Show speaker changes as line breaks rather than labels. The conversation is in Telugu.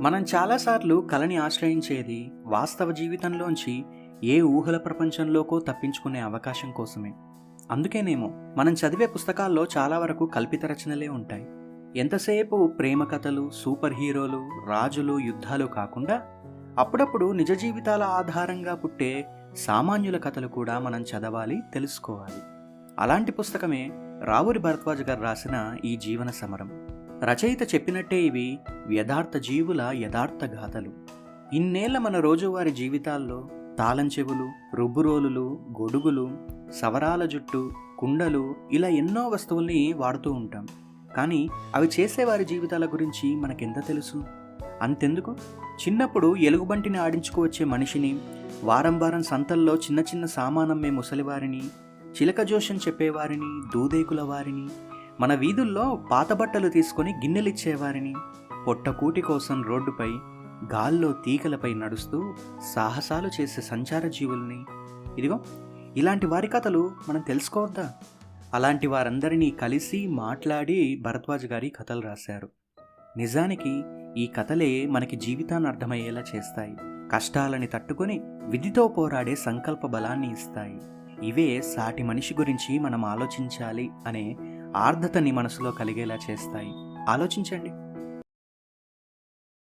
మనం చాలాసార్లు కళని ఆశ్రయించేది వాస్తవ జీవితంలోంచి ఏ ఊహల ప్రపంచంలోకో తప్పించుకునే అవకాశం కోసమే. అందుకేనేమో మనం చదివే పుస్తకాల్లో చాలా వరకు కల్పిత రచనలే ఉంటాయి. ఎంతసేపు ప్రేమ కథలు సూపర్ హీరోలు రాజులు యుద్ధాలు కాకుండా అప్పుడప్పుడు నిజ జీవితాల ఆధారంగా పుట్టే సామాన్యుల కథలు కూడా మనం చదవాలి తెలుసుకోవాలి. అలాంటి పుస్తకమే రావురి భరద్వాజ్ గారు రాసిన ఈ జీవన సమరం. రచయిత చెప్పినట్టే ఇవి యథార్థ జీవుల యథార్థ గాథలు. ఇన్నేళ్ళ మన రోజువారి జీవితాల్లో తాళం చెవులు రుబ్బురోలులు గొడుగులు సవరాల జుట్టు కుండలు ఇలా ఎన్నో వస్తువుల్ని వాడుతూ ఉంటాం. కానీ అవి చేసేవారి జీవితాల గురించి మనకెంత తెలుసు? అంతెందుకు? చిన్నప్పుడు ఎలుగుబంటిని ఆడించుకువచ్చే మనిషిని వారం వారం సంతల్లో చిన్న చిన్న సామానమ్మే ముసలివారిని చిలక జోషం చెప్పేవారిని దూదేకుల వారిని మన వీధుల్లో పాత బట్టలు తీసుకొని గిన్నెలిచ్చేవారిని. పొట్టకూటి కోసం రోడ్డుపై గాల్లో తీగలపై నడుస్తూ సాహసాలు చేసే సంచార జీవుల్ని. ఇదిగో ఇలాంటి వారి కథలు మనం తెలుసుకోవద్దా? అలాంటి వారందరినీ కలిసి మాట్లాడి భరద్వాజ్ గారి కథలు రాశారు. నిజానికి ఈ కథలే మనకి జీవితాన్ని అర్థమయ్యేలా చేస్తాయి. కష్టాలని తట్టుకొని విధితో పోరాడే సంకల్ప బలాన్ని ఇస్తాయి. ఇవే సాటి మనిషి గురించి మనం ఆలోచించాలి అనే ఆర్ధతని మనసులో కలిగేలా చేస్తాయి. ఆలోచించండి.